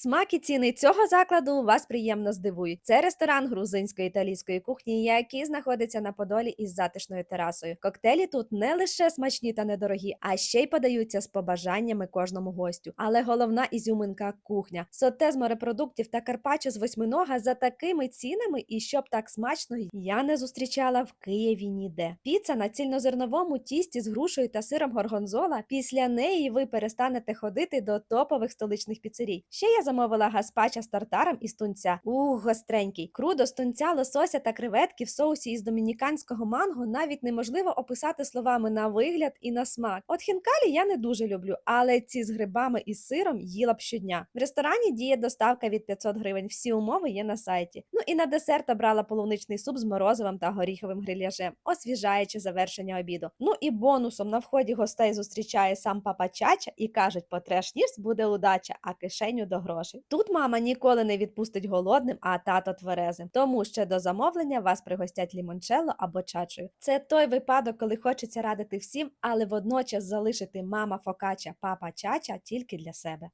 Смак і ціни цього закладу вас приємно здивують. Це ресторан грузинської італійської кухні, який знаходиться на Подолі із затишною терасою. Коктейлі тут не лише смачні та недорогі, а ще й подаються з побажаннями кожному гостю. Але головна ізюминка кухня. Соте з морепродуктів та карпаччо з восьминога за такими цінами, і щоб так смачно, я не зустрічала в Києві ніде. Піца на цільнозерновому тісті з грушею та сиром горгонзола. Після неї ви перестанете ходити до топових столичних піцерій. Ще я замовила гаспача з тартаром із тунця. Ух, гостренький. Крудо з тунця, лосося та креветки в соусі із домініканського манго навіть неможливо описати словами на вигляд і на смак. От хінкалі я не дуже люблю, але ці з грибами і сиром їла б щодня. В ресторані діє доставка від 500 гривень. Всі умови є на сайті. Ну і на десерт обрала полуничний суп з морозивом та горіховим гриляжем, освіжаючи завершення обіду. Ну і бонусом на вході гостей зустрічає сам папа Чача і кажуть, потреш ніж буде удача, а кишеню до грошей. Тут мама ніколи не відпустить голодним, а тато тверезим. Тому ще до замовлення вас пригостять лімончело або чачою. Це той випадок, коли хочеться радити всім, але водночас залишити мама фокача, папа чача тільки для себе.